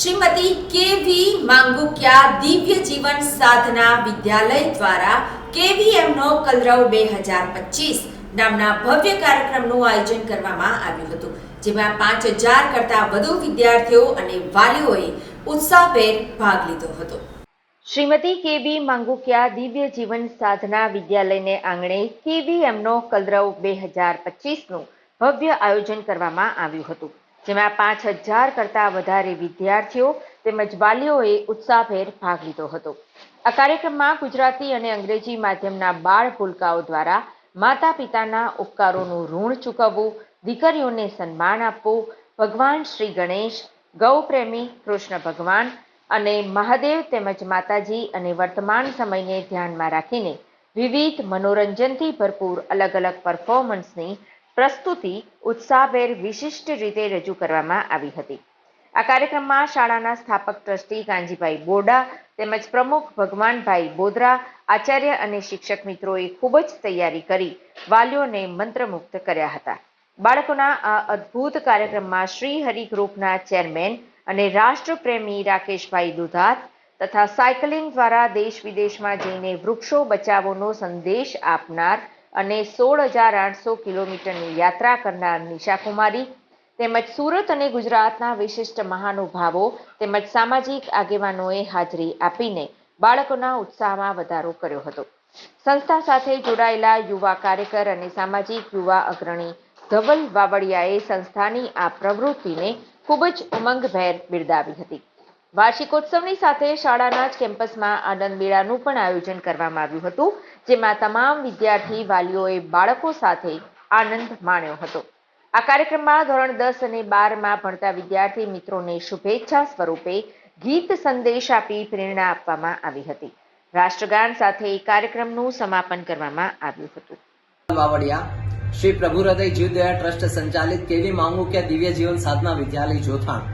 શ્રીમતી કેવી માંગુક્યા દિવ્ય જીવન સાધના વિદ્યાલય દ્વારા કેવીએમનો કલરવ બે હજાર પચીસ નામના ભવ્ય કાર્યક્રમનું આયોજન કરવામાં આવ્યું હતું, જેમાં પાંચ હજાર કરતાં વધુ વિદ્યાર્થીઓ અને વાલીઓએ ઉત્સાહભેર ભાગ લીધો હતો. શ્રીમતી કેબી માંગુકિયા દિવ્ય જીવન સાધના વિદ્યાલયને આંગણે કેવીએમનો કલરવ બે હજાર પચીસનું ભવ્ય આયોજન કરવામાં આવ્યું હતું. જેમાં પાંચ હજાર કરતા વધારે વિદ્યાર્થીઓ તેમજ વાલીઓએ ઉત્સાહભેર ભાગ લીધો હતો. આ કાર્યક્રમમાં ગુજરાતી અને અંગ્રેજી માધ્યમના બાળ ભૂલકાઓ દ્વારા માતા પિતાના ઉપકારોનું ઋણ ચૂકવવું, દીકરીઓને સન્માન આપવું, ભગવાન શ્રી ગણેશ ગૌપ્રેમી કૃષ્ણ ભગવાન અને મહાદેવ તેમજ માતાજી અને વર્તમાન સમયને ધ્યાનમાં રાખીને વિવિધ મનોરંજનથી ભરપૂર અલગ અલગ પરફોર્મન્સની પ્રસ્તુતિ ઉત્સાહભેર વિશિષ્ટ રીતે રજૂ કરવામાં આવી હતી. આ કાર્યક્રમમાં શાળાના સ્થાપક ટ્રસ્ટી કાંજીભાઈ બોડા તેમજ પ્રમુખ ભગવાનભાઈ બોદરા, આચાર્ય અને શિક્ષક મિત્રોએ ખૂબ જ તૈયારી કરી, વાલીઓને મંત્રમુગ્ધ કર્યા હતા. બાળકોના આ અદ્ભુત કાર્યક્રમમાં શ્રી હરિ ગ્રુપના ચેરમેન અને રાષ્ટ્રપ્રેમી રાકેશભાઈ દુધાત તથા સાયકલિંગ દ્વારા દેશ વિદેશમાં જઈને વૃક્ષો બચાવોનો સંદેશ આપનાર અને સોળ હજાર આઠસો કિલોમીટરની યાત્રા કરનાર નિશાકુમારી તેમજ સુરત અને ગુજરાતના વિશિષ્ટ મહાનુભાવો તેમજ સામાજિક આગેવાનોએ હાજરી આપીને બાળકોના ઉત્સાહમાં વધારો કર્યો હતો. સંસ્થા સાથે જોડાયેલા યુવા કાર્યકર અને સામાજિક યુવા અગ્રણી ધવલ વાવડિયાએ સંસ્થાની આ પ્રવૃત્તિને ખૂબ જ ઉમંગભેર બિરદાવી હતી. વાર્ષિકોત્સવની સાથે શાળાના જ કેમ્પસમાં આનંદ મેળાનું પણ આયોજન કરવામાં આવ્યું હતું, જેમાં તમામ વિદ્યાર્થી, વાલીઓએ બાળકો સાથે આનંદ માણ્યો હતો. આ કાર્યક્રમમાં ધોરણ દસ અને બારમાં ભણતા વિદ્યાર્થી મિત્રોને શુભેચ્છા સ્વરૂપે ગીત સંદેશ આપી પ્રેરણા આપવામાં આવી હતી. રાષ્ટ્રગાન સાથે કાર્યક્રમનું સમાપન કરવામાં આવ્યું હતું. વાવડિયા શ્રી પ્રભુ હૃદય જીવદયા ટ્રસ્ટ સંચાલિત કેવી માંગુકિયા દિવ્ય જીવન સાધના વિદ્યાલય જોથાણ.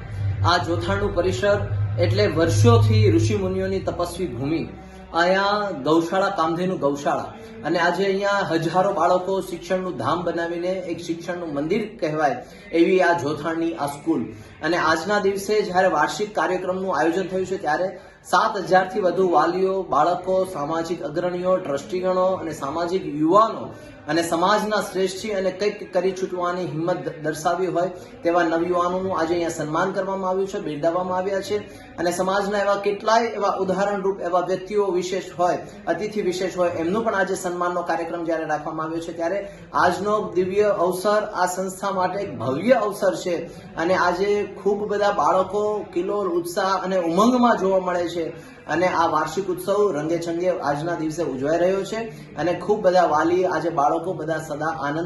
આ જોથાણનું પરિસર એટલે વર્ષોથી ઋષિ મુનિઓની તપસ્વી ભૂમિ. અહીંયા ગૌશાળા, કામધેનુ ગૌશાળા. અને આજે અહીંયા હજારો બાળકો શિક્ષણનું ધામ બનાવીને એક શિક્ષણનું મંદિર કહેવાય એવી આ જોથાણની આ સ્કૂલ. અને આજના દિવસે જ્યારે વાર્ષિક કાર્યક્રમનું આયોજન થયું છે ત્યારે સાત હજારથી વધુ વાલીઓ, બાળકો, સામાજિક અગ્રણીઓ, ટ્રસ્ટીગણો અને સામાજિક યુવાનો અને સમાજના શ્રેષ્ઠી અને કંઈક કરી છૂટવાની હિંમત દર્શાવી હોય તેવા નવયુવાનોનું આજે અહીંયા સન્માન કરવામાં આવ્યું છે, બિરદાવવામાં આવ્યા છે અને સમાજના એવા કેટલાય એવા ઉદાહરણરૂપ એવા વ્યક્તિઓ વિશેષ હોય, અતિથિ વિશેષ હોય, એમનું પણ આજે સન્માનનો કાર્યક્રમ જ્યારે રાખવામાં આવ્યો છે ત્યારે આજનો દિવ્ય અવસર આ સંસ્થા માટે એક ભવ્ય અવસર છે અને આજે ખૂબ બધા બાળકો કિલોર ઉત્સાહ અને ઉમંગમાં જોવા મળે છે અને આ વાર્ષિક ઉત્સવ રંગે ચંગે આજના દિવસે ઉજવાઈ રહ્યો છે. અને ખૂબ બધા વાલી, આજે બાળકો બધા સદા આનંદ